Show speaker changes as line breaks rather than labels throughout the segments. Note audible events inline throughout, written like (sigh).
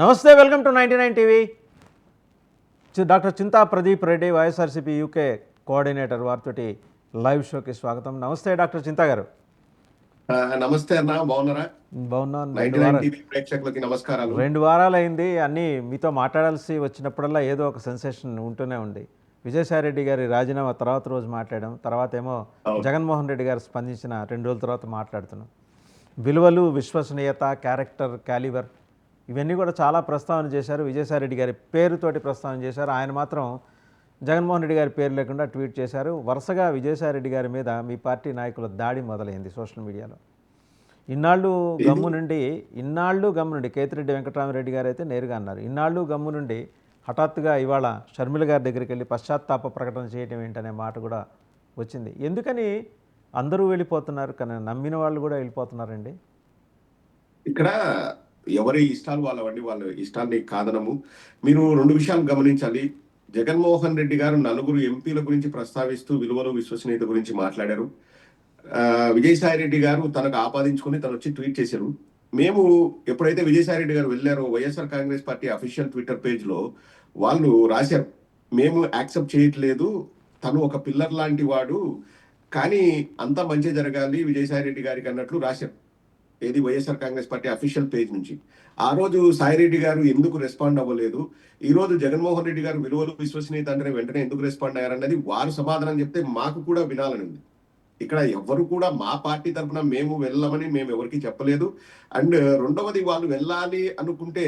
నమస్తే welcome to ninety nine TV. Doctor Chinta Pradeep Reddy YSRCP UK coordinator వారితోటి live షోకి స్వాగతం. నమస్తే డాక్టర్ చింతా గారు.
నమస్తే అన్న బాగున్నారా?
బాగున్నాను.
నమస్కారాలు.
రెండు వారాలు అయింది అన్నీ మీతో మాట్లాడాల్సి వచ్చినప్పుడల్లా ఏదో ఒక సెన్సేషన్ ఉంటూనే ఉంది. విజయసాయి రెడ్డి గారి రాజీనామా తర్వాత రోజు మాట్లాడాం. తర్వాత ఏమో. జగన్మోహన్ రెడ్డి గారు స్పందించిన రెండు రోజుల తర్వాత మాట్లాడుతున్నాం. విలువలు విశ్వసనీయత క్యారెక్టర్ క్యాలిబర్ ఇవన్నీ కూడా చాలా ప్రస్తావన చేశారు. విజయసాయి రెడ్డి గారి పేరుతోటి ప్రస్తావన చేశారు. ఆయన మాత్రం జగన్మోహన్ రెడ్డి గారి పేరు లేకుండా ట్వీట్ చేశారు. వరుసగా విజయసాయి రెడ్డి గారి మీద మీ పార్టీ నాయకుల దాడి మొదలైంది సోషల్ మీడియాలో. ఇన్నాళ్ళు గమ్ము నుండి ఇన్నాళ్ళు గమ్ము నుండి కేతిరెడ్డి వెంకటరామరెడ్డి గారు అయితే నేరుగా అన్నారు. ఇన్నాళ్ళు గమ్ము నుండి హఠాత్తుగా ఇవాళ షర్మిల గారి దగ్గరికి వెళ్ళి పశ్చాత్తాప ప్రకటన చేయడం ఏంటనే మాట కూడా వచ్చింది. ఎందుకని అందరూ వెళ్ళిపోతున్నారు? కానీ నమ్మిన వాళ్ళు కూడా వెళ్ళిపోతున్నారండి.
ఇక్కడ ఎవరి ఇష్టాలు వాళ్ళవండి వాళ్ళ ఇష్టాన్ని కాదనము. మీరు రెండు విషయాలు గమనించాలి జగన్మోహన్ రెడ్డి గారు నలుగురు ఎంపీల గురించి ప్రస్తావిస్తూ విలువలు విశ్వసనీయత గురించి మాట్లాడారు. విజయసాయి రెడ్డి గారు తనకు ఆపాదించుకుని తను వచ్చి ట్వీట్ చేశారు. మేము ఎప్పుడైతే విజయసాయి రెడ్డి గారు వెళ్ళారో YSR Congress party official Twitter పేజ్లో వాళ్ళు రాశారు. మేము యాక్సెప్ట్ చేయట్లేదు. తను ఒక పిల్లర్ లాంటి వాడు. కానీ అంతా మంచి జరగాలి విజయసాయి రెడ్డి గారికి అన్నట్లు రాశారు. ఏది YSR Congress party official page నుంచి. ఆ రోజు సాయిరెడ్డి గారు ఎందుకు రెస్పాండ్ అవ్వలేదు? ఈ రోజు జగన్మోహన్ రెడ్డి గారు విలువలు విశ్వసనీయత అంటే వెంటనే ఎందుకు రెస్పాండ్ అయ్యారన్నది వారు సమాధానం చెప్తే మాకు కూడా వినాలని ఉంది ఇక్కడ ఎవరు కూడా మా పార్టీ తరఫున మేము వెళ్ళమని మేము ఎవరికి చెప్పలేదు. అండ్ రెండవది వాళ్ళు వెళ్ళాలి అనుకుంటే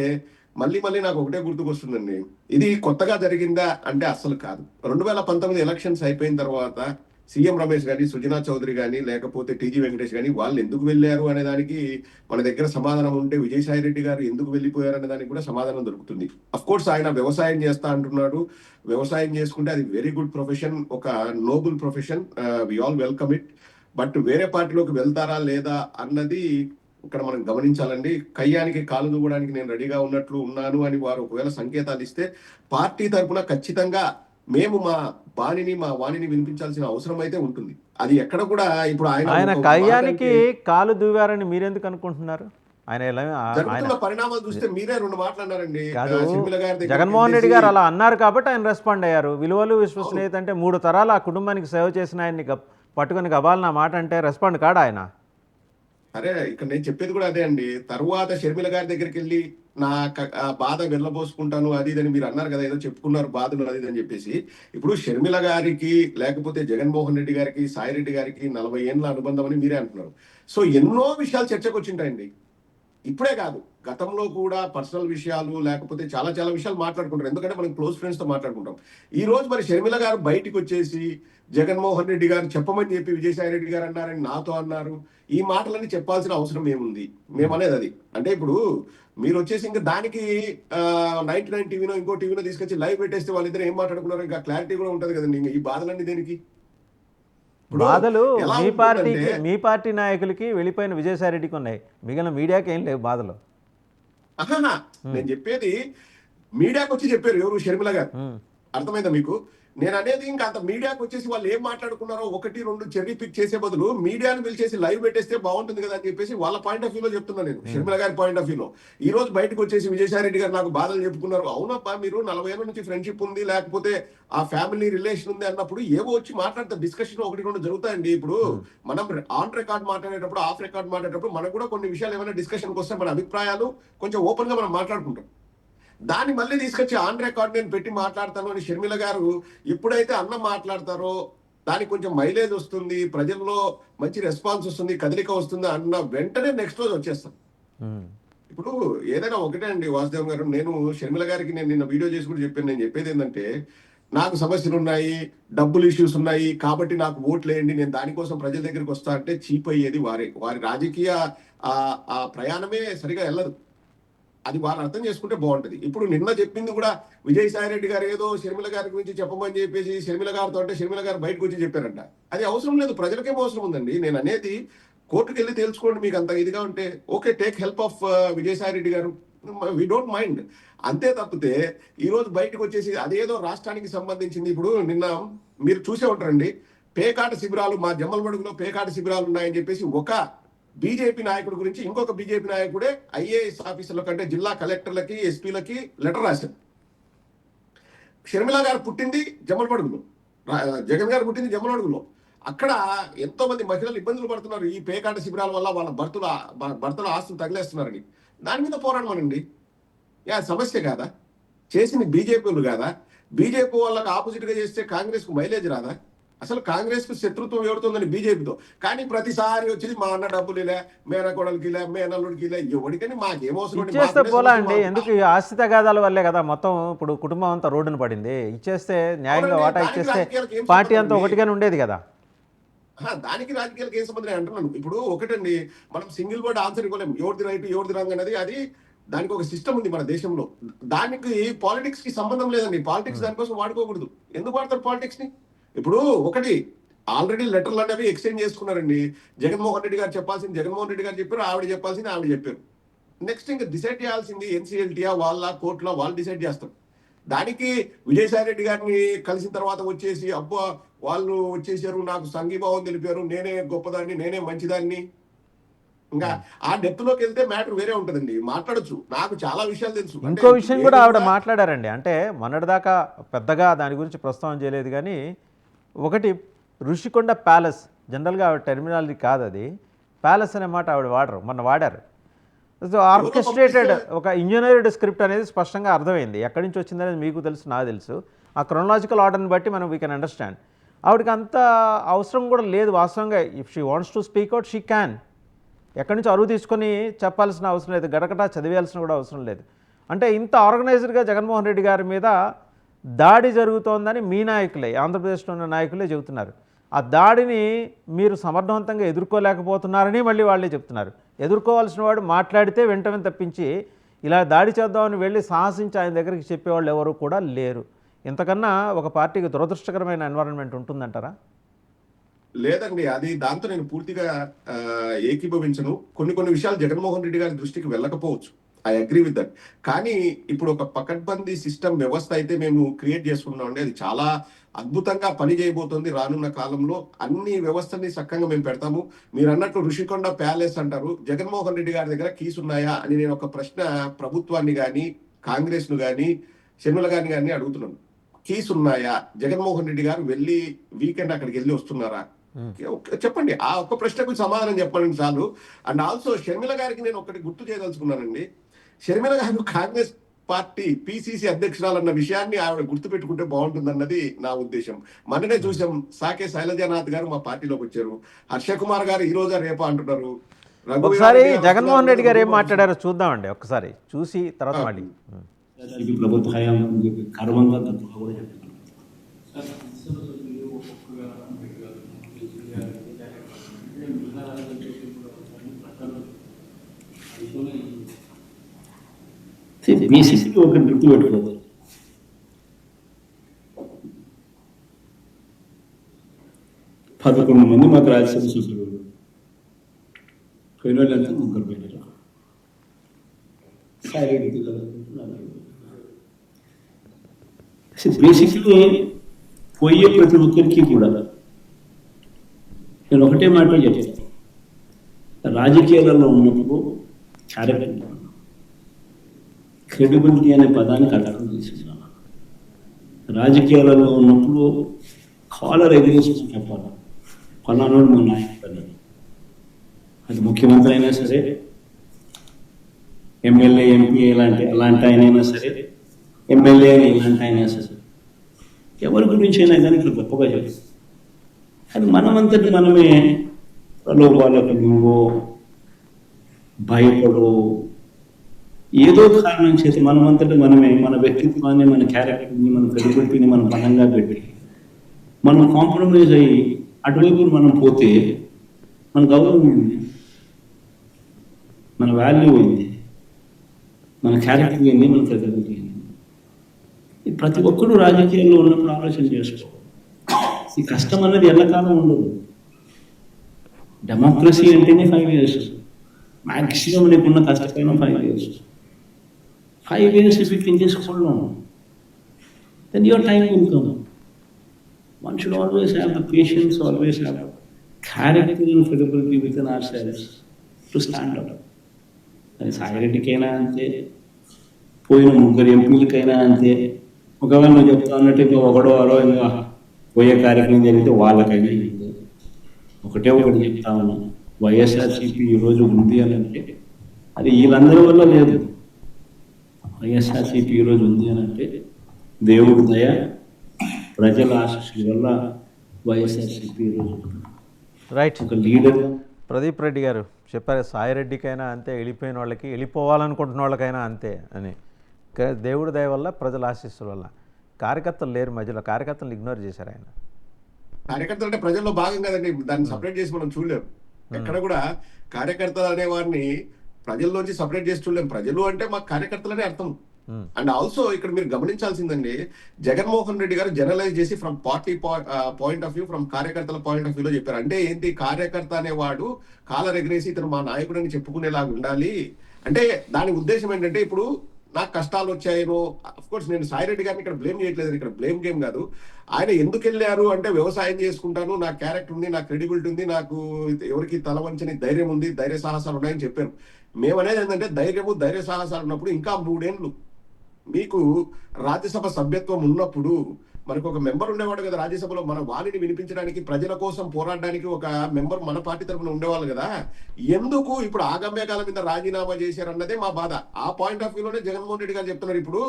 మళ్ళీ మళ్ళీ నాకు ఒకటే గుర్తుకొస్తుందండి. ఇది కొత్తగా జరిగిందా అంటే అస్సలు కాదు. రెండు వేల పంతొమ్మిది ఎలక్షన్స్ అయిపోయిన తర్వాత సీఎం రమేష్ కానీ సుజనా చౌదరి కానీ లేకపోతే టీజీ వెంకటేష్ కానీ వాళ్ళు ఎందుకు వెళ్ళారు అనే దానికి మన దగ్గర సమాధానం ఉంటే విజయసాయి రెడ్డి గారు ఎందుకు వెళ్ళిపోయారు అనే దానికి కూడా సమాధానం దొరుకుతుంది. అఫ్ కోర్స్ ఆయన వ్యవసాయం చేస్తా అంటున్నాడు. వ్యవసాయం చేసుకుంటే అది వెరీ గుడ్ ప్రొఫెషన్ ఒక noble profession we all welcome it but వేరే పార్టీలోకి వెళ్తారా లేదా అన్నది ఇక్కడ మనం గమనించాలండి. కయ్యానికి కాలు దూవడానికి నేను రెడీగా ఉన్నట్లు ఉన్నాను అని వారు ఒకవేళ సంకేతాలు ఇస్తే పార్టీ తరపున ఖచ్చితంగా మేము మా బాణిని మా వాణిని వినిపించాల్సిన అవసరం అయితే ఉంటుంది. అది ఎక్కడ కూడా ఇప్పుడు ఆయన
ఆయన కయ్యానికి కాలు దూవారని మీరెందుకు అనుకుంటున్నారు? ఆయన
జరుగుతున్న పరిణామాలు చూస్తే మీరే రెండు
జగన్మోహన్ రెడ్డి గారు అలా అన్నారు కాబట్టి ఆయన రెస్పాండ్ అయ్యారు. విలువలు విశ్వసనీయత అంటే మూడు తరాలు ఆ కుటుంబానికి సేవ చేసిన ఆయన్ని పట్టుకొని గబాల్ నా మాట అంటే రెస్పాండ్ కాడా ఆయన?
అరే ఇక్కడ నేను చెప్పేది కూడా అదే అండి. తరువాత షర్మిల గారి దగ్గరికి వెళ్ళి నా బాధ వెళ్ళబోసుకుంటాను అది ఇది అని మీరు అన్నారు కదా ఏదో చెప్పుకున్నారు బాధలు అది అని చెప్పేసి. ఇప్పుడు షర్మిల గారికి లేకపోతే జగన్మోహన్ రెడ్డి గారికి సాయి రెడ్డి గారికి నలభై ఏళ్ళ అనుబంధం అని మీరే అంటున్నారు. సో ఎన్నో విషయాలు చర్చకు వచ్చింటాయండి ఇప్పుడే కాదు. గతంలో కూడా పర్సనల్ విషయాలు లేకపోతే చాలా చాలా విషయాలు మాట్లాడుకుంటారు. ఎందుకంటే మనం క్లోజ్ ఫ్రెండ్స్తో మాట్లాడుకుంటాం. ఈ రోజు మరి షర్మిల గారు బయటికి వచ్చేసి జగన్మోహన్ రెడ్డి గారు చెప్పమని చెప్పి విజయసాయి రెడ్డి గారు అన్నారని నాతో అన్నారు. ఈ మాటలన్నీ చెప్పాల్సిన అవసరం ఏముంది? మేమనేది అది. అంటే ఇప్పుడు మీరు వచ్చేసి ఇంకా దానికి నైన్టీ నైన్ టీవీనో ఇంకో టీవీనో తీసుకొచ్చి లైవ్ పెట్టేస్తే వాళ్ళిద్దరు ఏం మాట్లాడుకున్నారు ఇంకా క్లారిటీ కూడా ఉంటది కదండి. ఇంకా ఈ బాధలన్నీ దేనికి?
బాధలు మీ పార్టీకి మీ పార్టీ నాయకులకి వెళ్ళిపోయిన విజయసాయి రెడ్డికి ఉన్నాయి. మిగిలిన మీడియాకి ఏం లేవు బాధలు.
నేను చెప్పేది మీడియాకి వచ్చి చెప్పారు ఎవరు షర్మిల గారు. అర్థమైందా మీకు? నేను అనేది ఇంకా అంత మీడియాకి వచ్చేసి వాళ్ళు ఏం మాట్లాడుకున్నారో ఒకటి రెండు చెర్రీ పిక్ చేసే బదులు మీడియాను పిలిచేసి లైవ్ పెట్టేస్తే బాగుంటుంది కదా అని చెప్పేసి వాళ్ళ పాయింట్ ఆఫ్ వ్యూలో చెప్తున్నా నేను. షర్మిల గారి పాయింట్ ఆఫ్ వ్యూలో ఈ రోజు బయటకు వచ్చేసి విజయసాయి రెడ్డి గారు నాకు బాధలు చెప్పుకున్నారు. అవునప్పా మీరు నలభై ఏళ్ళ నుంచి ఫ్రెండ్షిప్ ఉంది లేకపోతే ఆ ఫ్యామిలీ రిలేషన్ ఉంది అన్నప్పుడు ఏవో వచ్చి మాట్లాడతారు డిస్కషన్ ఒకటి రెండు జరుగుతాయండి. ఇప్పుడు మనం ఆన్ రికార్డ్ మాట్లాడేటప్పుడు ఆఫ్ రికార్డ్ మాట్లాడేటప్పుడు మనకు కూడా కొన్ని విషయాలు ఏమైనా డిస్కషన్కి వస్తే మన అభిప్రాయాలు కొంచెం ఓపెన్గా మనం మాట్లాడుకుంటాం. దాన్ని మళ్ళీ తీసుకొచ్చి ఆన్ రికార్డ్ నేను పెట్టి మాట్లాడతాను అని షర్మిల గారు ఎప్పుడైతే అన్న మాట్లాడతారో దానికి కొంచెం మైలేజ్ వస్తుంది ప్రజల్లో మంచి రెస్పాన్స్ వస్తుంది కదలిక వస్తుంది అన్న వెంటనే నెక్స్ట్ రోజు వచ్చేస్తాం. ఇప్పుడు ఏదైనా ఒకటే అండి వాసుదేవ్ గారు నేను షర్మిల గారికి నేను నిన్న వీడియో చేసి కూడా చెప్పాను నేను చెప్పేది ఏంటంటే నాకు సమస్యలు ఉన్నాయి డబ్బులు ఇష్యూస్ ఉన్నాయి కాబట్టి నాకు ఓట్లు వేయండి నేను దానికోసం ప్రజల దగ్గరికి వస్తా అంటే చీప్ అయ్యేది వారే. వారి రాజకీయ ఆ ఆ ప్రయాణమే సరిగా వెళ్ళదు. అది వాళ్ళు అర్థం చేసుకుంటే బాగుంటుంది. ఇప్పుడు నిన్న చెప్పింది కూడా విజయసాయి రెడ్డి గారు ఏదో షర్మిల గారి గురించి చెప్పమని చెప్పేసి షర్మిల గారితో అంటే షర్మిల గారు బయటకు వచ్చి చెప్పారంట. అది అవసరం లేదు ప్రజలకేం అవసరం ఉందండి. నేను అనేది కోర్టుకు వెళ్ళి తెలుసుకోండి మీకు అంత ఇదిగా ఉంటే. Okay take help of uh, Vijayasai Reddy గారు. వి డోంట్ మైండ్ అంతే తప్పితే ఈరోజు బయటకు వచ్చేసి అదేదో రాష్ట్రానికి సంబంధించింది. ఇప్పుడు నిన్న మీరు చూసే ఉంటారండి. పేకాట శిబిరాలు మా జమ్మలమడుగులో పేకాట శిబిరాలు ఉన్నాయని చెప్పేసి ఒక బీజేపీ నాయకుడు గురించి ఇంకొక బీజేపీ నాయకుడే ఐఏఎస్ ఆఫీసర్ల కంటే జిల్లా కలెక్టర్లకి ఎస్పీలకి లెటర్ రాశారు షర్మిల గారు పుట్టింది జమ్మలపడుగులో జగన్ గారు పుట్టింది జమ్మలమడుగులో అక్కడ ఎంతో మంది మహిళలు ఇబ్బందులు పడుతున్నారు. ఈ పేకాట శిబిరాల వల్ల వాళ్ళ భర్తల భర్తల ఆస్తులు తగిలేస్తున్నారని. దాని మీద పోరాడమనండి. యా సమస్య కాదా? చేసింది బీజేపీలు కాదా? బీజేపీ వాళ్ళకి ఆపోజిట్గా చేస్తే కాంగ్రెస్కు మైలేజ్ రాదా? అసలు కాంగ్రెస్కు శత్రుత్వం ఎవరుతుందని బీజేపీతో. కానీ ప్రతిసారి వచ్చేది మా అన్న డబ్బులు ఇలా మేనకోడలికి ఇలా మేనల్లుడికి ఇలా ఎవరికని మాకేం అవసరం అండి? మా
ఇచ్చేస్తే
అడ్రస్
పోలా
వద్దు,
అండి.
మా-
ఎందుకు ఆస్తి తగాదాల వల్లే కదా మొత్తం ఇప్పుడు కుటుంబం అంతా రోడ్డున పడింది. ఇచ్చేస్తే న్యాయంగా వాటా ఇచ్చేస్తే పార్టీ అంతా? ఒకటిగానే ఉండేది కదా.
దానికి రాజకీయాలకు ఏం సంబంధం నేను అంటున్నాను. ఇప్పుడు ఒకటండి మనం సింగిల్ వర్డ్ ఆన్సర్ ఇవ్వలేం. ఎవరిది రైట్ ఎవరిది రాంగ్ అనేది అది దానికి ఒక సిస్టమ్ ఉంది మన దేశంలో. దానికి పాలిటిక్స్కి సంబంధం లేదండి. పాలిటిక్స్ దానికోసం వాడుకోకూడదు. ఎందుకు వాడతారు పాలిటిక్స్ని ఇప్పుడు ఒకటి ఆల్రెడీ లెటర్లు అనేవి ఎక్స్చేంజ్ చేసుకున్నారండి. జగన్మోహన్ రెడ్డి గారు చెప్పాల్సింది జగన్మోహన్ రెడ్డి గారు చెప్పారు ఆవిడ చెప్పాల్సింది ఆవిడ చెప్పారు. నెక్స్ట్ ఇంకా డిసైడ్ చేయాల్సింది ఎన్సీఎల్టీఆ వాళ్ళ కోర్టులో వాళ్ళు డిసైడ్ చేస్తారు. దానికి విజయసాయి రెడ్డి గారిని కలిసిన తర్వాత వచ్చేసి అబ్బా వాళ్ళు వచ్చేసారు నాకు సంఘీభావం తెలిపారు నేనే గొప్పదాన్ని నేనే మంచిదాన్ని. ఇంకా ఆ డెప్త్లోకి వెళ్తే మ్యాటర్ వేరే ఉంటదండి. మాట్లాడొచ్చు. నాకు చాలా విషయాలు తెలుసు.
ఇంకో విషయం కూడా ఆవిడ మాట్లాడారండి. అంటే మొన్నటిదాకా పెద్దగా దాని గురించి ప్రస్తావన చేయలేదు కానీ ఒకటి ఋషికొండ ప్యాలెస్. జనరల్గా ఆవిడ టెర్మినాలజీ కాదు అది. ప్యాలెస్ అనే మాట ఆవిడ వాడరు మొన్న వాడారు. సో ఆర్కెస్ట్రేటెడ్ ఒక ఇంజనీర్డ్ స్క్రిప్ట్ అనేది స్పష్టంగా అర్థమైంది. ఎక్కడి నుంచి వచ్చిందనేది మీకు తెలుసు నాకు తెలుసు. ఆ క్రొనలాజికల్ ఆర్డర్ని బట్టి మనం వీ కెన్ అండర్స్టాండ్ ఆవిడకి అంత అవసరం కూడా లేదు వాస్తవంగా. If she wants to speak out she can ఎక్కడి నుంచి అరువు తీసుకొని చెప్పాల్సిన అవసరం లేదు. గడకట చదివేయాల్సిన కూడా అవసరం లేదు. అంటే ఇంత ఆర్గనైజ్డ్గా జగన్మోహన్ రెడ్డి గారి మీద దాడి జరుగుతోందని మీ నాయకులే ఆంధ్రప్రదేశ్లో ఉన్న నాయకులే చెబుతున్నారు. ఆ దాడిని మీరు సమర్థవంతంగా ఎదుర్కోలేకపోతున్నారని మళ్ళీ వాళ్ళే చెప్తున్నారు ఎదుర్కోవాల్సిన వాడు మాట్లాడితే వెంటనే తప్పించి ఇలా దాడి చేద్దామని వెళ్ళి సాహసించి ఆయన దగ్గరికి చెప్పేవాళ్ళు ఎవరు కూడా లేరు. ఇంతకన్నా ఒక పార్టీకి దురదృష్టకరమైన ఎన్వైరన్మెంట్ ఉంటుందంటారా?
లేదండి అది దాంతో నేను పూర్తిగా ఏకీభవించను. కొన్ని కొన్ని విషయాలు జగన్మోహన్ రెడ్డి గారి దృష్టికి వెళ్ళకపోవచ్చు. ఐ అగ్రీ విత్ దట్ కానీ ఇప్పుడు ఒక పకడ్బందీ సిస్టమ్ వ్యవస్థ అయితే మేము క్రియేట్ చేసుకున్నాం అండి. అది చాలా అద్భుతంగా పని చేయబోతోంది రానున్న కాలంలో. అన్ని వ్యవస్థని చక్కగా మేము పెడతాము. మీరు అన్నట్టు ఋషికొండ ప్యాలెస్ అంటారు. జగన్మోహన్ రెడ్డి గారి దగ్గర కీస్ ఉన్నాయా అని నేను ఒక ప్రశ్న ప్రభుత్వాన్ని కానీ కాంగ్రెస్ను కానీ షర్మిల గారిని కానీ అడుగుతున్నాను. కీస్ ఉన్నాయా? జగన్మోహన్ రెడ్డి గారు వెళ్ళి వీకెండ్ అక్కడికి వెళ్ళి వస్తున్నారా? చెప్పండి. ఆ ఒక్క ప్రశ్నకు సమాధానం చెప్పండి చాలు. అండ్ ఆల్సో షర్మిల గారికి నేను ఒకటి గుర్తు చేయదలుచుకున్నానండి. షర్మిల గారు కాంగ్రెస్ పార్టీ పిసిసి అధ్యక్షురాలన్న విషయాన్ని ఆవిడ గుర్తు పెట్టుకుంటే బాగుంటుందన్నది నా ఉద్దేశం. మొన్ననే చూసాం సాకే శైలజానాథ్ గారు మా పార్టీలోకి వచ్చారు. హర్ష కుమార్ గారు ఈ రోజా రేపా అంటున్నారు.
ఒకసారి జగన్మోహన్ రెడ్డి గారు ఏం మాట్లాడారో చూద్దామండి ఒకసారి. చూసి తర్వాత మళ్ళీ.
ఇది ప్రభుత్వ హయాం కూడా చెప్తున్నాను బేసిక్లీ ఒక గుర్తు పెట్టుకోవాలి. పదకొండు మంది మాకు రాజ్యసభ సభ్యులు పోయిన వాళ్ళంతా ముగ్గురు పోయినారు సైలెంట్ బేసిక్లీ పోయే ప్రతి ఒక్కరికి కూడా నేను ఒకటే మాట చెప్తాను రాజకీయాలలో ఉన్నప్పుడు క్యారెక్టర్ క్రెడిబిలిటీ అనే పదానికి అర్థం తీసుకున్నాను రాజకీయాలలో ఉన్నప్పుడు కాలర్ ఎగ్రేషన్ చెప్పాలి. పలానాడు మా నాయకుడు అది ముఖ్యమంత్రి అయినా సరే ఎమ్మెల్యే ఎంపీ ఇలాంటి అలాంటి ఆయనైనా సరే ఎమ్మెల్యే ఇలాంటి అయినా సరే ఎవరి గురించి అయినా కానీ ఇట్లా గొప్పగా చేస్తుంది అది మనమంతటి మనమే ప్రలోభాలకు నువ్వు భయపడు ఏదో కారణం చేసి మనమంతటి మనమే మన వ్యక్తిత్వాన్ని మన క్యారెక్టర్ని మన క్రెడిబిలిటీని మనం బలంగా పెట్టి మనం కాంప్రమైజ్ అయ్యి అటువైపు మనం పోతే మన గౌరవం ఉంది మన వాల్యూ ఏంది? మన క్యారెక్టర్ ఏంది? మన క్రెడిబిలిటీ ఏంది? ప్రతి ఒక్కరు రాజకీయాల్లో ఉన్నప్పుడు ఆలోచన చేసుకో. ఈ కష్టం అన్నది ఎల్లకాలం ఉండదు. డెమోక్రసీ అంటేనే ఫైవ్ ఇయర్స్ మ్యాక్సిమం నీకున్న కష్టమైన five years five years if you can just hold on then your time will come one should always have the patience always have character and credibility within ourselves to stand out అది సాయిరెడ్డికైనా అంతే పోయిన ముగ్గురు ఎంపీలకైనా అంతే ఒకవేళ నువ్వు చెప్తా ఉన్నట్టు ఇంకా ఒకడో అరో ఇంకా పోయే కార్యక్రమం జరిగితే వాళ్ళకైనా ఒకటే ఒకటి చెప్తా ఉన్నాను. వైఎస్ఆర్సీపీ ఈరోజు ఉంది అని అంటే అది వీళ్ళందరి వల్ల లేదు. వైఎస్ఆర్సీపీ ఈరోజు ఉంది అని అంటే దేవుడి దయ ప్రజల ఆశీస్సుల వల్ల వైఎస్ఆర్సీపీ ఈరోజు.
రైట్
ఒక లీడర్.
ప్రదీప్ రెడ్డి గారు చెప్పారు సాయిరెడ్డికైనా అంతే వెళ్ళిపోయిన వాళ్ళకి వెళ్ళిపోవాలనుకుంటున్న వాళ్ళకైనా అంతే అని. దేవుడి దయ వల్ల ప్రజల ఆశీస్సుల వల్ల. కార్యకర్తలు లేరు మధ్యలో కార్యకర్తలు ఇగ్నోర్ చేశారు ఆయన.
కార్యకర్తలు అంటే ప్రజల్లో భాగం కదండి దాన్ని సపరేట్ చేసి మనం చూడలేం. ఎక్కడ కూడా కార్యకర్తలు అనే వారిని ప్రజల్లోంచి సపరేట్ చేసి చూడలేం ప్రజలు అంటే మా కార్యకర్తలనే అర్థం.
Hmm.
అండ్ ఆల్సో ఇక్కడ మీరు గమనించాల్సిందండి జగన్మోహన్ రెడ్డి గారు జనరలైజ్ చేసి from party point of view from కార్యకర్తల పాయింట్ ఆఫ్ వ్యూలో చెప్పారు. అంటే ఏంటి కార్యకర్త అనేవాడు కాలర్ ఎగరేసి ఇతను మా నాయకుడు అని చెప్పుకునేలాగా ఉండాలి. అంటే దాని ఉద్దేశం ఏంటంటే ఇప్పుడు నాకు కష్టాలు వచ్చాయనో అఫ్ కోర్స్ నేను సాయిరెడ్డి గారిని ఇక్కడ బ్లేమ్ చేయట్లేదు ఇక్కడ బ్లేమ్ గేమ్ కాదు. ఆయన ఎందుకు వెళ్ళారు అంటే వ్యవసాయం చేసుకుంటాను నా క్యారెక్టర్ ఉంది నా క్రెడిబిలిటీ ఉంది నాకు ఎవరికి తల వంచని ధైర్యం ఉంది ధైర్య సాహసాలు ఉన్నాయని చెప్పారు. మేమనేది ఏంటంటే ధైర్యము ధైర్య సాహసాలు ఉన్నప్పుడు ఇంకా మూడేండ్లు. మీకు రాజ్యసభ సభ్యత్వం ఉన్నప్పుడు మనకు ఒక మెంబర్ ఉండేవాడు కదా రాజ్యసభలో మన వాణిని వినిపించడానికి ప్రజల కోసం పోరాడడానికి ఒక మెంబర్ మన పార్టీ తరఫున ఉండేవాళ్ళు కదా. ఎందుకు ఇప్పుడు ఆగమ్యకాలం మీద రాజీనామా చేశారన్నదే మా బాధ. ఆ పాయింట్ ఆఫ్ వ్యూలోనే జగన్మోహన్ రెడ్డి గారు చెప్తున్నారు. ఇప్పుడు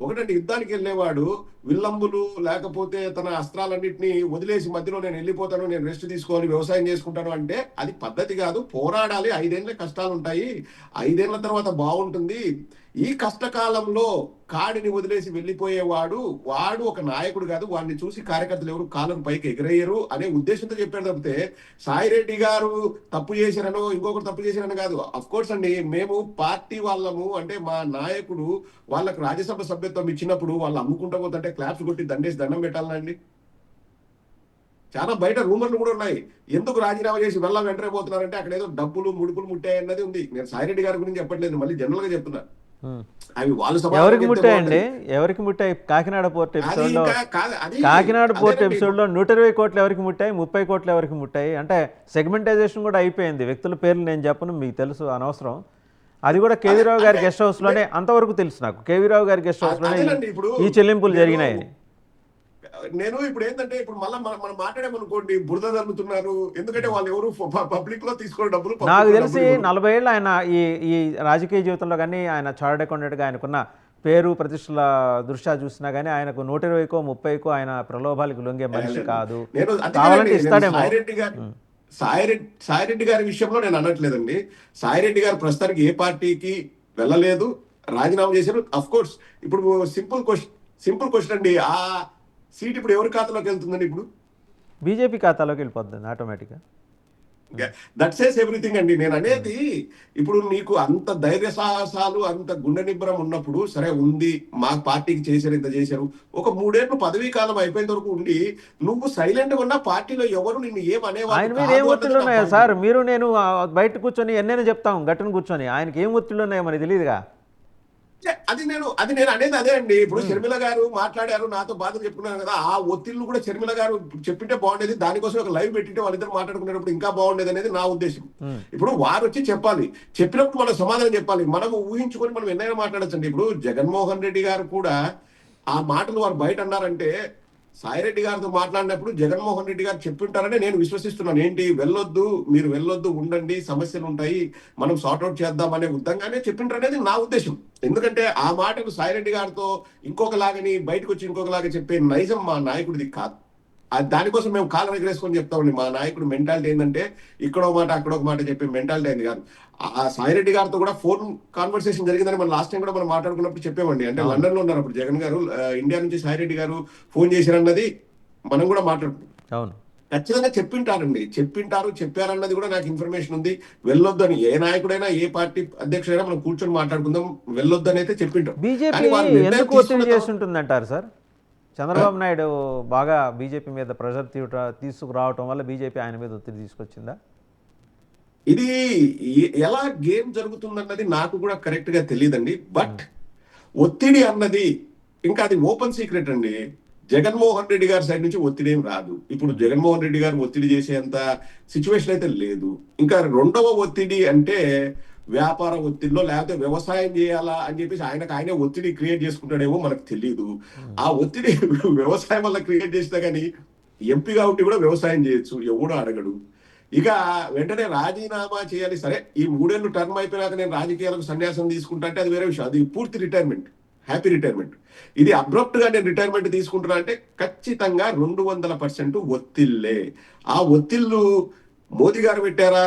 ఒకటంటే యుద్ధానికి వెళ్ళేవాడు విల్లంబులు లేకపోతే తన అస్త్రాలన్నింటినీ వదిలేసి మధ్యలో నేను వెళ్ళిపోతాను నేను రెస్ట్ తీసుకోవాలి వ్యవసాయం చేసుకుంటాను అంటే అది పద్ధతి కాదు. పోరాడాలి. ఐదేళ్ళ కష్టాలు ఉంటాయి ఐదేళ్ళ తర్వాత బాగుంటుంది ఈ కష్టకాలంలో కాడిని వదిలేసి వెళ్ళిపోయేవాడు వాడు ఒక నాయకుడు కాదు వాడిని చూసి కార్యకర్తలు ఎవరు కాలం పైకి ఎగరేయరు అనే ఉద్దేశంతో చెప్పాడు తప్పితే సాయిరెడ్డి గారు తప్పు చేశారనో ఇంకొకరు తప్పు చేశారని కాదు. అఫ్ కోర్స్ అండి మేము పార్టీ వాళ్ళము అంటే మా నాయకుడు వాళ్ళకు రాజ్యసభ సభ్యత్వం ఇచ్చినప్పుడు వాళ్ళు అమ్ముకుంటా పోతుంటే క్లాప్స్ కొట్టి దండేసి దండం పెట్టాలండి చాలా బయట రూమర్లు కూడా ఉన్నాయి. ఎందుకు రాజీనామా చేసి వెళ్ళా వెంటనే పోతున్నారంటే అక్కడ ఏదో డబ్బులు ముడుపులు ముట్టాయన్నది ఉంది. నేను సాయిరెడ్డి గారి గురించి చెప్పట్లేదు మళ్ళీ
జనరల్గా
అవి వాళ్ళు సమాధానం
ఎవరికి ముట్టాయండి. ఎవరికి ముట్టాయి? కాకినాడ పోర్ట్
కాదు, అది
కాకినాడ పోర్ట్
అదేనండి.
ఎపిసోడ్లో నూట ఇరవై కోట్లు ఎవరికి ముట్టాయి? ముప్పై కోట్లు ఎవరికి ముట్టాయి? అంటే సెగ్మెంటైజేషన్ కూడా అయిపోయింది. వ్యక్తుల పేర్లు నేను చెప్పను మీకు తెలుసు అనవసరం. అది కూడా కేవీ రావు గారి గెస్ట్ హౌస్లోనే అంతవరకు తెలుసు నాకు. కేవీ రావు గారి గెస్ట్ హౌస్లోనే
అదేనండి ఇప్పుడు
ఈ చెల్లింపులు జరిగినాయని
నేను ఇప్పుడు ఏంటంటే ఇప్పుడు మళ్ళీ మనం మనం మాట్లాడామనుకోండి బురద జరుగుతున్నారు ఎందుకంటే వాళ్ళు ఎవరు పబ్లిక్లో తీసుకునే డబ్బులు
నాకు తెలిసి. నలభై ఏళ్ళు ఆయన ఈ ఈ రాజకీయ జీవితంలో కానీ ఆయన చార్డ్ అకౌంటెంట్గా ఆయనకున్న పేరు ప్రతిష్టల దృష్ట్యా చూసినా కానీ ఆయనకు నూట ఇరవైకో ముప్పైకో ఆయన ప్రలోభాలకు లొంగే మనిషి కాదు. కావాలంటే ఇస్తాడేమో.
సాయిరెడ్డి గారి సాయిరెడ్డి సాయిరెడ్డి గారి విషయంలో నేను అనట్లేదండి. సాయిరెడ్డి గారు ప్రస్తుతానికి ఏ పార్టీకి వెళ్ళలేదు రాజీనామా చేశారు. అఫ్ కోర్స్ ఇప్పుడు సింపుల్ క్వశ్చన్ సింపుల్ క్వశ్చన్ అండి. ఆ సీట్ ఇప్పుడు ఎవరి ఖాతాలోకి వెళ్తుందండి ఇప్పుడు?
బీజేపీ ఖాతాలోకి వెళ్ళిపోతుంది ఆటోమేటిక్గా.
దట్ సేస్ ఎవ్రీథింగ్ అండి. నేను అనేది ఇప్పుడు నీకు అంత ధైర్య సాహసాలు అంత గుండె నిబ్బరం ఉన్నప్పుడు సరే ఉంది మా పార్టీకి చేశారు ఇంత చేశారు. ఒక మూడేళ్ళు పదవీ కాలం అయిపోయేంత వరకు ఉండి నువ్వు సైలెంట్గా ఉన్న పార్టీలో ఎవరు నిన్ను ఏం అనేవాళ్ళు
ఆయన మీద
కాదు
ఏం
అన్నది
ఒత్తిళ్ళు
నా
ఉన్నాయో
point.
సార్? మీరు నేను బయట కూర్చొని ఎన్నైనా చెప్తాం గట్టును కూర్చొని. ఆయనకి ఏం ఒత్తిళ్ళు ఉన్నాయో మనకి తెలియదుగా.
అది నేను అది నేను అనేది అదే అండి. ఇప్పుడు షర్మిల గారు మాట్లాడారు నాతో బాధలు చెప్పుకున్నారు కదా ఆ ఒత్తిళ్ళు కూడా షర్మిల గారు చెప్పింటే బాగుండేది. దానికోసం ఒక లైవ్ పెట్టింటే వాళ్ళిద్దరు మాట్లాడుకునేటప్పుడు ఇంకా బాగుండేది అనేది నా ఉద్దేశం. ఇప్పుడు వారు వచ్చి చెప్పాలి. చెప్పినప్పుడు మనం సమాధానం చెప్పాలి. మనం ఊహించుకొని మనం ఎన్నైనా మాట్లాడచ్చండి. ఇప్పుడు జగన్మోహన్ రెడ్డి గారు కూడా ఆ మాటలు వారు బయట అన్నారంటే సాయిరెడ్డి గారితో మాట్లాడినప్పుడు జగన్మోహన్ రెడ్డి గారు చెప్పింటారని నేను విశ్వసిస్తున్నాను. ఏంటి? వెళ్ళొద్దు మీరు వెళ్ళొద్దు ఉండండి సమస్యలు ఉంటాయి మనం సార్ట్అవుట్ చేద్దాం అనే ఉద్దంగానే చెప్పింటారనేది నా ఉద్దేశం. ఎందుకంటే ఆ మాటలు సాయిరెడ్డి గారితో ఇంకొకలాగని బయటకు వచ్చి ఇంకొకలాగా చెప్పే నైజం మా నాయకుడిది కాదు. దానికోసం మేము కాలం ఎగరేసుకొని చెప్తామండి. మా నాయకుడు మెంటాలిటీ ఏంటంటే ఇక్కడో మాట అక్కడ ఒక మాట చెప్పే మెంటాలిటీ అయింది కాదు. ఆ సాయిరెడ్డి గారితో కూడా ఫోన్ కాన్వర్సేషన్ జరిగిందని మనం లాస్ట్ టైం కూడా మనం మాట్లాడుకున్నప్పుడు చెప్పామండి అంటే లండన్లో ఉన్నారు అప్పుడు జగన్ గారు. ఇండియా నుంచి సాయిరెడ్డి గారు ఫోన్ చేశారన్నది మనం కూడా మాట్లాడుకున్నాం.
అవును.
ఖచ్చితంగా చెప్పింటారండి. చెప్పింటారు చెప్పారన్నది కూడా నాకు ఇన్ఫర్మేషన్ ఉంది. వెళ్ళొద్దు అని ఏ నాయకుడైనా ఏ పార్టీ అధ్యక్షుడైనా మనం కూర్చొని మాట్లాడుకుందాం. వెళ్ళొద్దు అని అయితే చెప్పింటారు
బీజేపీ ఎందుకు సార్? చంద్రబాబు నాయుడు బాగా బీజేపీ మీద ప్రెషర్ తీసుకురావటం వల్ల బీజేపీ ఆయన మీద ఒత్తిడి తీసుకొచ్చిందా?
ఇది ఎలా గేమ్ జరుగుతుందన్నది నాకు కూడా కరెక్ట్గా తెలియదండి బట్ ఒత్తిడి అన్నది ఇంకా అది ఓపెన్ సీక్రెట్ అండి. జగన్మోహన్ రెడ్డి గారి సైడ్ నుంచి ఒత్తిడి ఏం రాదు. ఇప్పుడు జగన్మోహన్ రెడ్డి గారు ఒత్తిడి చేసేంత సిచ్యువేషన్ అయితే లేదు. ఇంకా రెండవ ఒత్తిడి అంటే వ్యాపార ఒత్తిడిలో లేకపోతే వ్యవసాయం చేయాలా అని చెప్పేసి ఆయనకు ఆయనే ఒత్తిడి క్రియేట్ చేసుకుంటాడేమో మనకు తెలియదు ఆ ఒత్తిడి (laughs) వ్యవసాయం వల్ల క్రియేట్ చేసినా కానీ ఎంపీ కాబట్టి కూడా వ్యవసాయం చేయొచ్చు ఎవడో అడగడు. ఇక వెంటనే రాజీనామా చేయాలి. సరే ఈ మూడేళ్ళు టర్మ్ అయిపోయినాక నేను రాజకీయాలకు సన్యాసం తీసుకుంటా అంటే అది వేరే విషయం. అది పూర్తి రిటైర్మెంట్ హ్యాపీ రిటైర్మెంట్. ఇది అబ్రప్ట్గా నేను రిటైర్మెంట్ తీసుకుంటున్నా అంటే ఖచ్చితంగా రెండు వందల పర్సెంట్ ఒత్తిళ్ళే ఆ ఒత్తిళ్ళు మోదీ గారు పెట్టారా?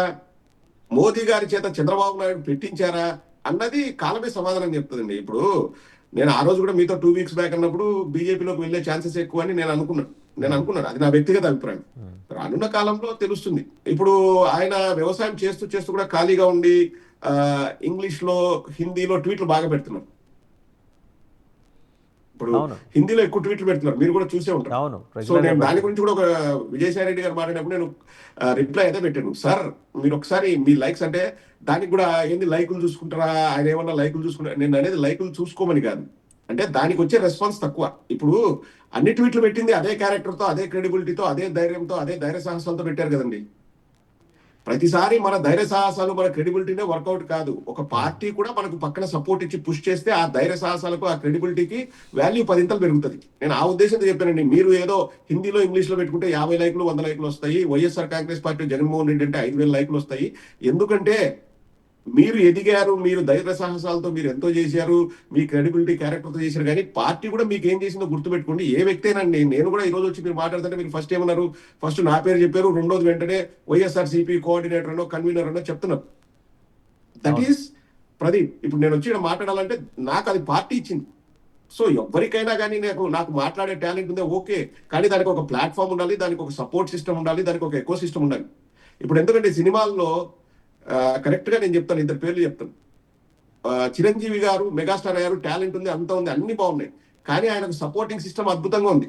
మోదీ గారి చేత చంద్రబాబు నాయుడు పెట్టించారా అన్నది కాలమే సమాధానం చెప్తుందండి. ఇప్పుడు నేను ఆ రోజు కూడా మీతో టూ వీక్స్ బ్యాక్ అన్నప్పుడు బీజేపీలోకి వెళ్ళే ఛాన్సెస్ ఎక్కువ అని నేను అనుకున్నాను నేను అనుకున్నాను. అది నా వ్యక్తిగత అభిప్రాయం. రానున్న కాలంలో తెలుస్తుంది. ఇప్పుడు ఆయన వ్యవసాయం చేస్తూ చేస్తూ కూడా ఖాళీగా ఉండి ఆ, ఇంగ్లీష్లో హిందీలో ట్వీట్లు బాగా పెడుతున్నారు. ఇప్పుడు. హిందీలో ఎక్కువ ట్వీట్లు పెడుతున్నారు. మీరు కూడా చూసే ఉంటారు. సో నేను దాని గురించి కూడా ఒక విజయసాయి రెడ్డి గారు మాట్లాడినప్పుడు నేను రిప్లై అయితే పెట్టాను. సార్ మీరు ఒకసారి మీ లైక్స్ అంటే దానికి కూడా ఏంది లైకులు చూసుకుంటారా? ఆయన ఏమన్నా లైకులు చూసుకుంటారా? నేను అనేది లైకులు చూసుకోమని కాదు. అంటే దానికి వచ్చే రెస్పాన్స్ తక్కువ. ఇప్పుడు అన్ని ట్వీట్లు పెట్టింది అదే క్యారెక్టర్తో అదే క్రెడిబిలిటీతో అదే ధైర్యంతో అదే ధైర్య సాహసాలతో పెట్టారు కదండి. ప్రతిసారి మన ధైర్య సాహసాలు మన క్రెడిబిలిటీనే వర్కౌట్ కాదు. ఒక పార్టీ కూడా మనకు పక్కన సపోర్ట్ ఇచ్చి పుష్ చేస్తే ఆ ధైర్య సాహసాలకు ఆ క్రెడిబిలిటీకి వాల్యూ పదింతలు పెరుగుతుంది. నేను ఆ ఉద్దేశంతో చెప్పానండి. మీరు ఏదో హిందీలో ఇంగ్లీష్లో పెట్టుకుంటే యాభై లైకులు వంద లైకులు వస్తాయి. YSR Congress party Jaganmohan Reddy అంటే ఐదు వేల లైకులు వస్తాయి. ఎందుకంటే మీరు ఎదిగారు మీరు ధైర్య సాహసాలతో మీరు ఎంతో చేశారు మీ క్రెడిబిలిటీ క్యారెక్టర్తో చేశారు. కానీ పార్టీ కూడా మీకు ఏం చేసిందో గుర్తుపెట్టుకోండి. ఏ వ్యక్తేనండి? నేను కూడా ఈ రోజు వచ్చి మీరు మాట్లాడుతుంటే మీరు ఫస్ట్ ఏమన్నారు? ఫస్ట్ నా పేరు చెప్పారు రెండోది వెంటనే వైఎస్ఆర్ సిపి కోఆర్డినేటర్ అనో కన్వీనర్ అనో చెప్తున్నారు దట్ ఈస్ ప్రదీప్ ఇప్పుడు నేను వచ్చి మాట్లాడాలంటే నాకు అది పార్టీ ఇచ్చింది. సో ఎవరికైనా కానీ నాకు నాకు మాట్లాడే టాలెంట్ ఉందే ఓకే. కానీ దానికి ఒక ప్లాట్ఫామ్ ఉండాలి దానికి ఒక సపోర్ట్ సిస్టమ్ ఉండాలి దానికి ఒక ఎకో సిస్టమ్ ఉండాలి. ఇప్పుడు ఎందుకంటే సినిమాల్లో కరెక్ట్గా నేను చెప్తాను ఇద్దరు పేర్లు చెప్తాను. చిరంజీవి గారు మెగాస్టార్ అయ్యారు టాలెంట్ ఉంది అంత ఉంది అన్ని బాగున్నాయి. కానీ ఆయనకు సపోర్టింగ్ సిస్టమ్ అద్భుతంగా ఉంది.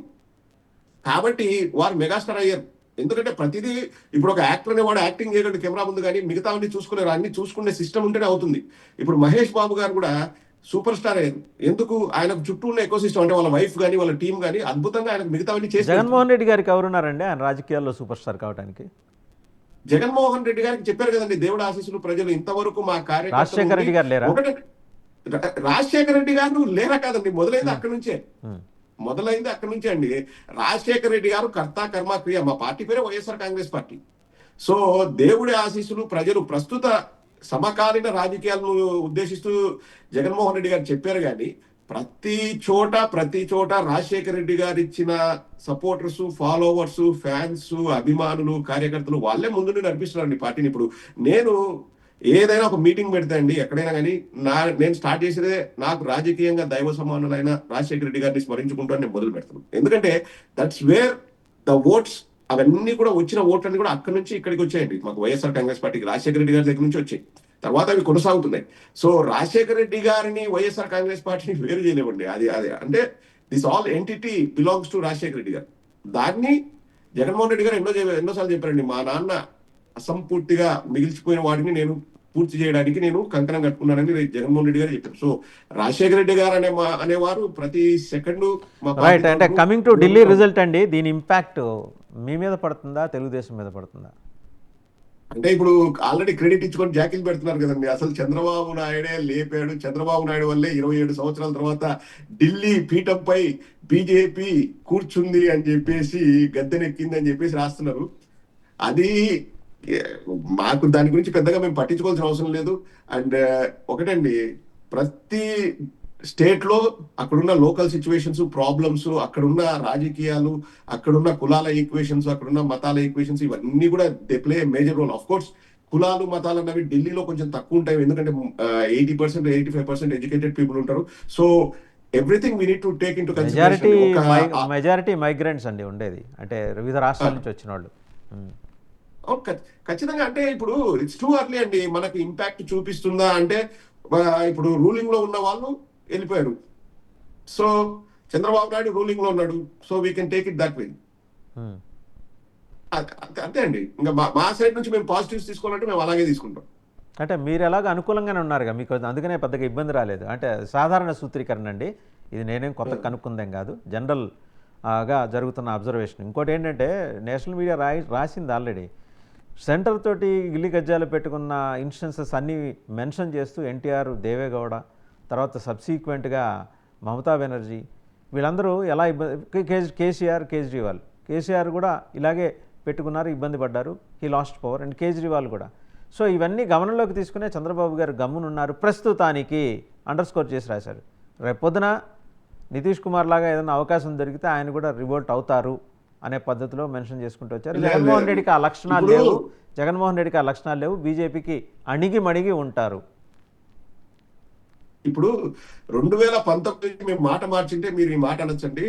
కాబట్టి వారు మెగాస్టార్ అయ్యారు. ఎందుకంటే ప్రతిదీ ఇప్పుడు ఒక యాక్టర్ అనేవాడు యాక్టింగ్ చేయగలడు కెమెరా ముందు కానీ మిగతా అన్ని చూసుకునే అన్ని చూసుకునే సిస్టమ్ ఉంటేనే అవుతుంది. ఇప్పుడు మహేష్ బాబు గారు కూడా సూపర్ స్టార్ అయ్యారు. ఎందుకు? ఆయనకు చుట్టూ ఉన్న ఎకో సిస్టమ్ అంటే వాళ్ళ వైఫ్ కానీ వాళ్ళ టీం కానీ అద్భుతంగా ఆయనకు మిగతావన్నీ చేసి
జగన్మోహన్ రెడ్డి గారికి ఎవరున్నారండి? ఆయన రాజకీయాల్లో సూపర్ స్టార్ కావడానికి
జగన్మోహన్ రెడ్డి గారికి చెప్పారు కదండి దేవుడు ఆశీస్సులు ప్రజలు ఇంతవరకు మా కార్యకర్తలు
రాజశేఖర రెడ్డి గారు లేరా?
రాజశేఖర రెడ్డి గారు లేరా కాదండి మొదలైంది అక్కడి నుంచే. మొదలైంది అక్కడి నుంచే అండి రాజశేఖర రెడ్డి గారు కర్త కర్మ క్రియ మా పార్టీ పేరే వైఎస్ఆర్ కాంగ్రెస్ పార్టీ సో దేవుడి ఆశీస్సులు ప్రజలు ప్రస్తుత సమకాలీన రాజకీయాలను ఉద్దేశిస్తూ జగన్మోహన్ రెడ్డి గారు చెప్పారు కానీ ప్రతి చోట ప్రతి చోట రాజశేఖర రెడ్డి గారు ఇచ్చిన సపోర్టర్స్ ఫాలోవర్స్ ఫ్యాన్స్ అభిమానులు కార్యకర్తలు వాళ్ళే ముందు నడిపిస్తున్నారండి పార్టీని. ఇప్పుడు నేను ఏదైనా ఒక మీటింగ్ పెడతా అండి ఎక్కడైనా కానీ నా నేను స్టార్ట్ చేసేదే నాకు రాజకీయంగా దైవ సమానులైన రాజశేఖర రెడ్డి గారిని స్మరించుకుంటూ నేను మొదలు పెడతాను. ఎందుకంటే దట్స్ వేర్ ద ఓట్స్ అవన్నీ కూడా వచ్చిన ఓట్లన్నీ కూడా అక్కడి నుంచి ఇక్కడికి వచ్చాయండి. మాకు వైఎస్ఆర్ కాంగ్రెస్ పార్టీకి రాజశేఖర రెడ్డి గారి దగ్గర నుంచి వచ్చాయి. తర్వాత అవి కొనసాగుతున్నాయి. సో రాజశేఖర రెడ్డి గారిని వైఎస్ఆర్ కాంగ్రెస్ పార్టీని వేరు చేయలేమండి అది అది అంటే this all entity belongs to Rajasekhara Reddy గారు. దాన్ని జగన్మోహన్ రెడ్డి గారు ఎన్నో ఎన్నోసార్లు చెప్పారండి మా నాన్న అసంపూర్తిగా మిగిల్చిపోయిన వాటిని నేను పూర్తి చేయడానికి నేను కంకణం కట్టుకున్నానని జగన్మోహన్ రెడ్డి గారు చెప్పారు. సో రాజశేఖర రెడ్డి గారు అనే మా అనేవారు ప్రతి సెకండ్
రైట్ అంటే కమింగ్ టు ఢిల్లీ రిజల్ట్ అండి దీని ఇంపాక్ట్ మీ మీద పడుతుందా తెలుగుదేశం మీద పడుతుందా?
అంటే ఇప్పుడు ఆల్రెడీ క్రెడిట్ ఇచ్చుకొని జాకిల్ పెడుతున్నారు కదండి. అసలు చంద్రబాబు నాయుడే లేపాడు. చంద్రబాబు నాయుడు వల్లే ఇరవై ఏడు సంవత్సరాల తర్వాత ఢిల్లీ పీఠంపై బీజేపీ కూర్చుంది అని చెప్పేసి గద్దెనెక్కింది అని చెప్పేసి రాస్తున్నారు. అది మాకు దాని గురించి పెద్దగా మేము పట్టించుకోవాల్సిన అవసరం లేదు. అండ్ ఒకటండి ప్రతి స్టేట్లో అక్కడున్న లోకల్ సిచ్యువేషన్స్ ప్రాబ్లమ్స్ అక్కడున్న రాజకీయాలు అక్కడున్న కులాల ఈక్వేషన్స్ అక్కడున్న మతాల ఈక్వేషన్స్ ఇవన్నీ కూడా they play major role of course కులాలు మతాలు అన్నవి ఢిల్లీలో కొంచెం తక్కువ ఉంటాయి. ఎందుకంటే eighty percent eighty five percent educated people ఉంటారు. So everything we need to take into
majority majority migrants అండి ఉండేది. అంటే వివిధ రాష్ట్రాల నుంచి వచ్చిన వాళ్ళు.
అవును ఖచ్- ఖచ్చితంగా అంటే ఇప్పుడు ఇట్స్ టూ అర్లీ అండి. మనకి ఇంపాక్ట్ చూపిస్తుందా అంటే ఇప్పుడు రూలింగ్లో ఉన్న వాళ్ళు వెళ్ళిపోయారు సో చంద్రబాబు నాయుడు రూలింగ్లో ఉన్నాడు. So we can take it that way. అంతే అండి. ఇంకా మా- మా సైడ్ నుంచి మేము పాజిటివ్స్ తీసుకోవాలంటే మేము అలాగే తీసుకుంటాం.
అంటే మీరు ఎలాగ అనుకూలంగానే ఉన్నారుగా మీకు అందుకనే పెద్దగా ఇబ్బంది రాలేదు. అంటే సాధారణ సూత్రీకరణ అండి. ఇది నేనేం కొత్త కనుక్కుందేం కాదు. జనరల్గా జరుగుతున్న అబ్జర్వేషన్ ఇంకోటి ఏంటంటే నేషనల్ మీడియా రాయి రాసింది ఆల్రెడీ సెంటర్ తోటి గిల్లి గజ్జాలు పెట్టుకున్న ఇన్స్టెన్సెస్ అన్నీ మెన్షన్ చేస్తూ ఎన్టీఆర్ దేవేగౌడ తర్వాత సబ్సీక్వెంట్గా మమతా బెనర్జీ వీళ్ళందరూ ఎలా ఇబ్బంది కేసీఆర్ కేజ్రీవాల్. కేసీఆర్ కూడా ఇలాగే పెట్టుకున్నారు ఇబ్బంది పడ్డారు. He lost power and Kejriwal కూడా. సో ఇవన్నీ గమనంలోకి తీసుకునే చంద్రబాబు గారు గమ్మునున్నారు. ప్రస్తుతానికి అండర్ స్కోర్ చేసి రాశారు. రేపొద్దున నితీష్ కుమార్ లాగా ఏదైనా అవకాశం దొరికితే ఆయన కూడా రివోల్ట్ అవుతారు అనే పద్ధతిలో మెన్షన్ చేసుకుంటూ వచ్చారు. జగన్మోహన్. రెడ్డికి ఆ లక్షణాలు లేవు. జగన్మోహన్ రెడ్డికి ఆ లక్షణాలు లేవు. బీజేపీకి అణిగి మణిగి ఉంటారు.
ఇప్పుడు రెండు వేల పంతొమ్మిది మేము మాట మార్చింటే మీరు ఈ మాట అనొచ్చండి.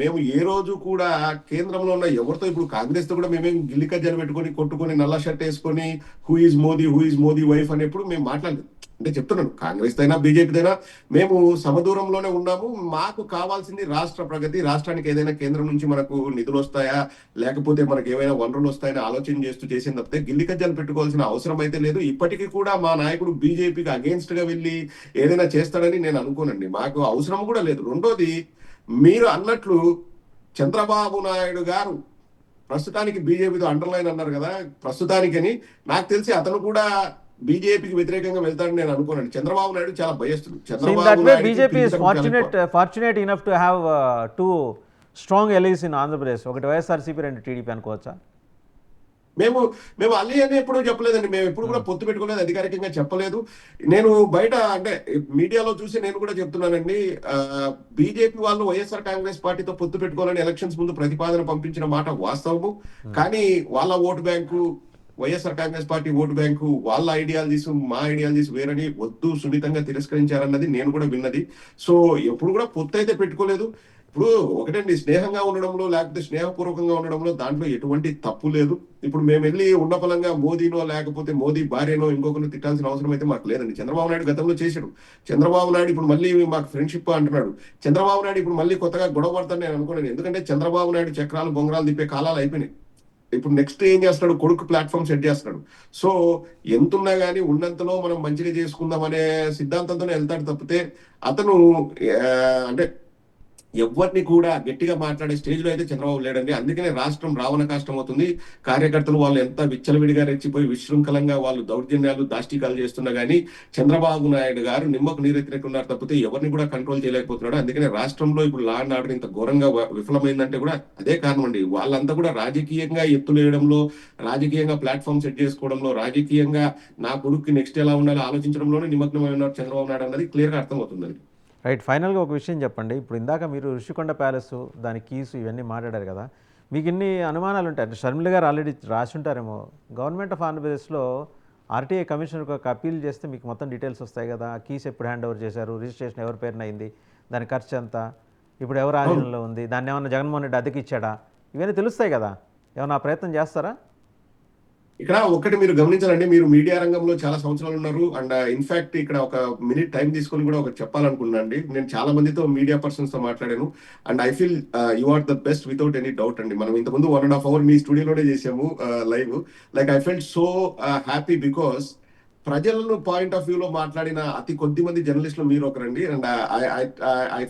మేము ఏ రోజు కూడా కేంద్రంలో ఉన్న ఎవరితో ఇప్పుడు కాంగ్రెస్తో కూడా మేమేం గిల్లి కజ్జాలు పెట్టుకొని కొట్టుకొని నల్ల షర్ట్ వేసుకొని who is Modi who is Modi wife అనేప్పుడు మేము మాట్లాడలేదు. అంటే చెప్తున్నాను కాంగ్రెస్ అయినా బీజేపీదైనా అయినా మేము సమదూరంలోనే ఉన్నాము. మాకు కావాల్సింది రాష్ట్ర ప్రగతి రాష్ట్రానికి ఏదైనా కేంద్రం నుంచి మనకు నిధులు వస్తాయా? లేకపోతే మనకు ఏమైనా వనరులు వస్తాయని ఆలోచన చేస్తూ చేసిన తప్పితే గిల్లి కజ్జాలు పెట్టుకోవాల్సిన అవసరం అయితే లేదు. ఇప్పటికీ కూడా మా నాయకుడు బీజేపీకి అగేన్స్ట్గా వెళ్ళి ఏదైనా చేస్తాడని నేను అనుకోనండి. మాకు అవసరం కూడా లేదు. రెండోది మీరు అన్నట్లు చంద్రబాబు నాయుడు గారు ప్రస్తుతానికి బీజేపీతో అండర్లైన్ అన్నారు కదా ప్రస్తుతానికని నాకు తెలిసి అతను కూడా బీజేపీకి వ్యతిరేకంగా వెళ్తాడని నేను అనుకోనండి చంద్రబాబు నాయుడు చాలా భయస్తుడు Chandrababu
BJP fortunate fortunate enough to have two strong allies in Andhra Pradesh ఒకటి వైఎస్ఆర్సీపీ రెండు టీడీపీ అనుకోవచ్చా?
మేము మేము అల్లి అని ఎప్పుడు చెప్పలేదండి. మేము ఎప్పుడు కూడా పొత్తు పెట్టుకోలేదు అధికారికంగా చెప్పలేదు. నేను బయట అంటే మీడియాలో చూసి నేను కూడా చెప్తున్నానండి బీజేపీ వాళ్ళు వైఎస్ఆర్ కాంగ్రెస్ పార్టీతో పొత్తు పెట్టుకోవాలని ఎలక్షన్స్ ముందు ప్రతిపాదన పంపించిన మాట వాస్తవము. కానీ వాళ్ళ vote bank YSR Congress party vote bank వాళ్ళ ఐడియాలజీస్ మా ఐడియాలజీస్ వేరని వద్దు సున్నితంగా తిరస్కరించారన్నది నేను కూడా విన్నది. సో ఎప్పుడు కూడా పొత్తు అయితే పెట్టుకోలేదు. ఇప్పుడు ఒకటండి స్నేహంగా ఉండడంలో లేకపోతే స్నేహపూర్వకంగా ఉండడంలో దాంట్లో ఎటువంటి తప్పు లేదు. ఇప్పుడు మేము వెళ్ళి ఉన్న ఫలంగా మోదీనో లేకపోతే మోదీ భార్యనో ఇంకొకరిని తిట్టాల్సిన అవసరం అయితే మాకు లేదండి. చంద్రబాబు నాయుడు గతంలో చేశాడు. చంద్రబాబు నాయుడు ఇప్పుడు మళ్ళీ మాకు ఫ్రెండ్షిప్ అంటున్నాడు. చంద్రబాబు నాయుడు ఇప్పుడు మళ్ళీ కొత్తగా గొడవ పడతాను నేను అనుకున్నాను ఎందుకంటే చంద్రబాబు నాయుడు చక్రాలు బొంగరాలు తిప్పే కాలాలు అయిపోయినాయి. ఇప్పుడు నెక్స్ట్ ఏం చేస్తాడు కొడుకు ప్లాట్ఫామ్ సెట్ చేస్తాడు సో ఎంతున్నా గానీ ఉన్నంతలో మనం మంచిగా చేసుకుందాం అనే సిద్ధాంతంతోనే వెళ్తాడు తప్పితే అతను అంటే ఎవరిని కూడా గట్టిగా మాట్లాడే స్టేజ్లో అయితే చంద్రబాబు లేడండి. అందుకనే రాష్ట్రం రావణ కష్టం అవుతుంది. కార్యకర్తలు వాళ్ళు ఎంత విచ్చలవిడిగా రెచ్చిపోయి విశృంఖలంగా వాళ్ళు దౌర్జన్యాలు దాష్టికాలు చేస్తున్నా గానీ చంద్రబాబు నాయుడు గారు నిమ్మకు నీరెత్తినట్టున్నారు తప్పితే ఎవరిని కూడా కంట్రోల్ చేయలేకపోతున్నాడు. అందుకనే రాష్ట్రంలో ఇప్పుడు లా అండ్ ఆర్డర్ ఇంత ఘోరంగా విఫలమైందంటే కూడా అదే కారణం అండి. వాళ్ళంతా కూడా రాజకీయంగా ఎత్తులేయడంలో రాజకీయంగా ప్లాట్ఫామ్ సెట్ చేసుకోవడంలో రాజకీయంగా నా కొడుకు నెక్స్ట్ ఎలా ఉండాలో ఆలోచించడంలోనే నిమగ్నమై ఉన్నారు చంద్రబాబు నాయుడు అన్నది క్లియర్గా అర్థమవుతుందండి.
రైట్ ఫైనల్గా ఒక విషయం చెప్పండి. ఇప్పుడు ఇందాక మీరు ఋషికొండ ప్యాలెస్ దాని కీస్ ఇవన్నీ మాట్లాడారు కదా. మీకు ఇన్ని అనుమానాలు ఉంటాయి. అంటే షర్మిల గారు ఆల్రెడీ రాసి ఉంటారేమో. గవర్నమెంట్ ఆఫ్ ఆంధ్రప్రదేశ్లో ఆర్టీఐ కమిషనర్కి ఒక అప్పీల్ చేస్తే మీకు మొత్తం డీటెయిల్స్ వస్తాయి కదా. కీస్ ఎప్పుడు హ్యాండ్ ఓవర్ చేశారు? రిజిస్ట్రేషన్ ఎవరి పేరున అయింది? దాని ఖర్చు ఎంత? ఇప్పుడు ఎవరు ఆధీనంలో ఉంది? దాన్ని ఏమన్నా జగన్మోహన్ రెడ్డి అద్దెకి ఇచ్చాడా? ఇవన్నీ తెలుస్తాయి కదా. ఏమన్నా ప్రయత్నం చేస్తారా?
ఇక్కడ ఒకటి మీరు గమనించాలండి మీరు మీడియా రంగంలో చాలా సంవత్సరాలు ఉన్నారు. అండ్ uh, ఇన్ఫాక్ట్ ఇక్కడ ఒక మినిట్ టైం తీసుకొని కూడా ఒకటి చెప్పాలనుకున్నాను అండి. నేను చాలా మందితో మీడియా పర్సన్స్తో మాట్లాడాను. And I feel you are the best without any doubt అండి. మనం ఇంతకుముందు వన్ అండ్ హాఫ్ అవర్ మీ స్టూడియోలోనే చేసాము live like I felt so happy because ప్రజలను పాయింట్ ఆఫ్ వ్యూలో మాట్లాడిన అతి కొద్ది మంది జర్నలిస్టులు మీరు ఒకరండి. And I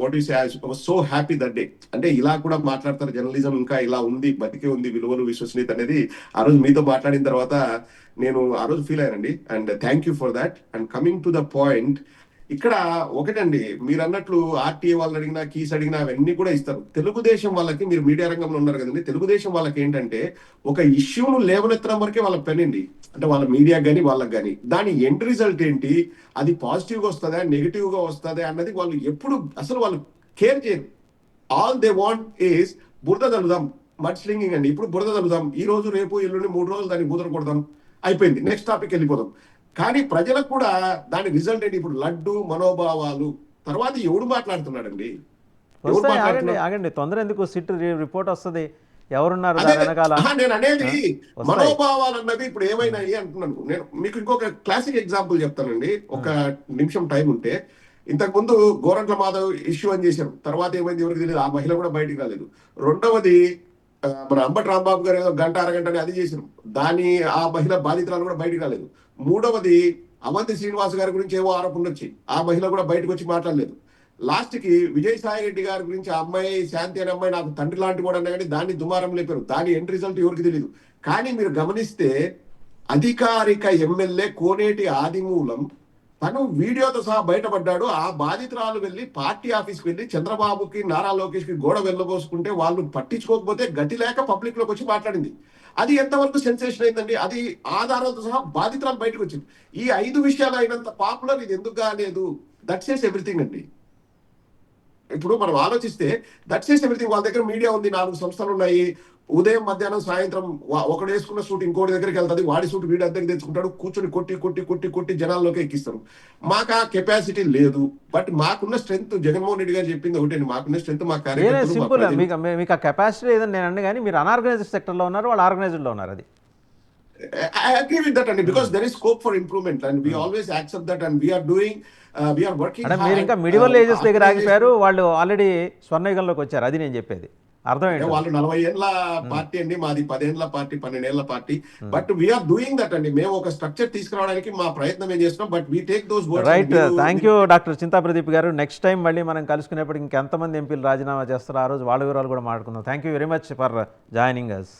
what you say so happy that day అంటే ఇలా కూడా మాట్లాడతారు జర్నలిజం ఇంకా ఇలా ఉంది బతికే ఉంది విలువలు విశ్వసనీయత అనేది. ఆ రోజు మీతో మాట్లాడిన తర్వాత నేను ఆ రోజు ఫీల్ అయ్యానండి. And thank you for that and coming to the point ఇక్కడ ఒకటండి మీరు అన్నట్లు ఆర్టీఏ వాళ్ళని అడిగినా కీస్ అడిగినా అవన్నీ కూడా ఇస్తారు. తెలుగుదేశం వాళ్ళకి మీరు మీడియా రంగంలో ఉన్నారు కదండి తెలుగుదేశం వాళ్ళకి ఏంటంటే ఒక ఇష్యూను లేవనెత్తడం వరకే వాళ్ళ పని అంటే వాళ్ళ మీడియా కానీ వాళ్ళకి కానీ దాని ఎండ్ రిజల్ట్ ఏంటి? అది పాజిటివ్గా వస్తుందా నెగిటివ్గా వస్తుందా అన్నది వాళ్ళు ఎప్పుడు అసలు వాళ్ళు కేర్ చేయరు. ఆల్ దే వాంట్ ఈస్ బురద తల్లుదాం మడ్ స్లింగింగ్ అండి. ఇప్పుడు బురద తల్లుదాం ఈ రోజు రేపు ఎల్లుండి మూడు రోజులు దాన్ని బుదర కొడదాం. అయిపోయింది. నెక్స్ట్ టాపిక్ వెళ్ళిపోదాం. కానీ ప్రజలకు కూడా దాని రిజల్ట్ ఏంటి? ఇప్పుడు లడ్డు మనోభావాలు తర్వాత ఎవడు మాట్లాడుతున్నాడండి?
ఆగండి ఆగండి. తొందర ఎందుకు సిట్ రిపోర్ట్ వస్తుంది? ఎవరున్నారు
నేను అనేది. మనోభావాలు అన్నది ఇప్పుడు ఏమైనాయి అంటున్నాను. నేను మీకు ఇంకొక క్లాసిక్ ఎగ్జాంపుల్ చెప్తానండి. ఒక నిమిషం టైం ఉంటే ఇంతకు ముందు గోరంట్ల మాధవ్ ఇష్యూ అని చేశారు. తర్వాత ఏమైంది ఎవరికి తెలియదు. ఆ మహిళ కూడా బయటికి రాలేదు. రెండవది మన అంబటి రాంబాబు గారు ఏదో గంట అరగంట అని అది చేశారు. దాని ఆ మహిళ బాధితురాలు కూడా బయటికి రాలేదు. మూడవది అవంతి శ్రీనివాస్ గారి గురించి ఏవో ఆరోపణలు వచ్చాయి. ఆ మహిళ కూడా బయటకు వచ్చి మాట్లాడలేదు. లాస్ట్కి విజయసాయి రెడ్డి గారి గురించి ఆ అమ్మాయి శాంతి అనే అమ్మాయి నాకు తండ్రి లాంటి కూడా అన్నా కానీ దాన్ని దుమారం లేపారు. దాని ఎండ్ రిజల్ట్ ఎవరికి తెలియదు కానీ మీరు గమనిస్తే అధికారిక ఎమ్మెల్యే కోనేటి ఆదిమూలం తను వీడియోతో సహా బయటపడ్డాడు. ఆ బాధితురాలు వెళ్ళి పార్టీ ఆఫీస్కి వెళ్ళి చంద్రబాబుకి నారా లోకేష్కి గోడ వెళ్ళబోసుకుంటే వాళ్ళు పట్టించుకోకపోతే గతి లేక పబ్లిక్లోకి వచ్చి మాట్లాడింది. అది ఎంతవరకు సెన్సేషన్ అయిందండి? అది ఆధారాలతో సహా బాధితురాలు బయటకు వచ్చింది. ఈ ఐదు విషయాలు అయినంత పాపులర్ ఇది ఎందుకు కాలేదు? దట్ సేస్ ఎవ్రీథింగ్ అండి. ఇప్పుడు మనం ఆలోచిస్తే దట్ సేస్ ఎవ్రీథింగ్ వాళ్ళ దగ్గర మీడియా ఉంది నాలుగు సంస్థలు ఉన్నాయి. ఉదయం మధ్యాహ్నం సాయంత్రం ఒకడు వేసుకున్న సూట్ ఇంకోటి దగ్గరికి వెళ్తుంది వాడి సూట్ వీడి దగ్గరికి తెచ్చుకుంటాడు కూర్చొని కొట్టి కొట్టి కొట్టి కొట్టి జనాల్లోకి ఎక్కిస్తారు మాకు ఆ కెపాసిటీ లేదు బట్ మాకున్న స్ట్రెంత్ జగన్మోహన్ రెడ్డి గారు చెప్పింది ఒకటి మాకున్న స్ట్రెంత్ మా
సింపుల్. మీకు మీకు ఆ కెపాసిటీ లేదని నేను అన్నీ కానీ మీరు అనార్గనైజ్డ్ సెక్టర్లో ఉన్నారు వాళ్ళు ఆర్గనైజ్డ్లో ఉన్నారు అది
I agree with that, and because there is scope for improvement, and we always accept that, and we are doing, uh, we are working.
మీరు ఇంకా మిడివల్
Uh,
ఏజెస్ దగ్గర
organization-
ఆగిపోయారు వాళ్ళు ఆల్రెడీ స్వర్ణయుగంలోకి వచ్చారు అది నేను చెప్పేది అర్థం
అంటే
ఏంటి
వాళ్ళు నలభై ఏళ్ళ పార్టీ అండి మాది పదేళ్ళ పార్టీ పన్నెండేళ్ళ party. But we are doing that అండి. మేము ఒక స్ట్రక్చర్ తీసుకురావడానికి మా ప్రయత్నం ఏం చేస్తున్నాం but we take those
right thank you doctor Chinta Pradeep గారు. నెక్స్ట్ టైం మళ్ళీ మనం కలుసుకునేప్పటికి ఇంకెంతమంది ఎంపీలు రాజీనామా చేస్తారో ఆ రోజు వాళ్ళ వివరాలు కూడా మాట్లాడుకుందాం. Thank you very much for joining us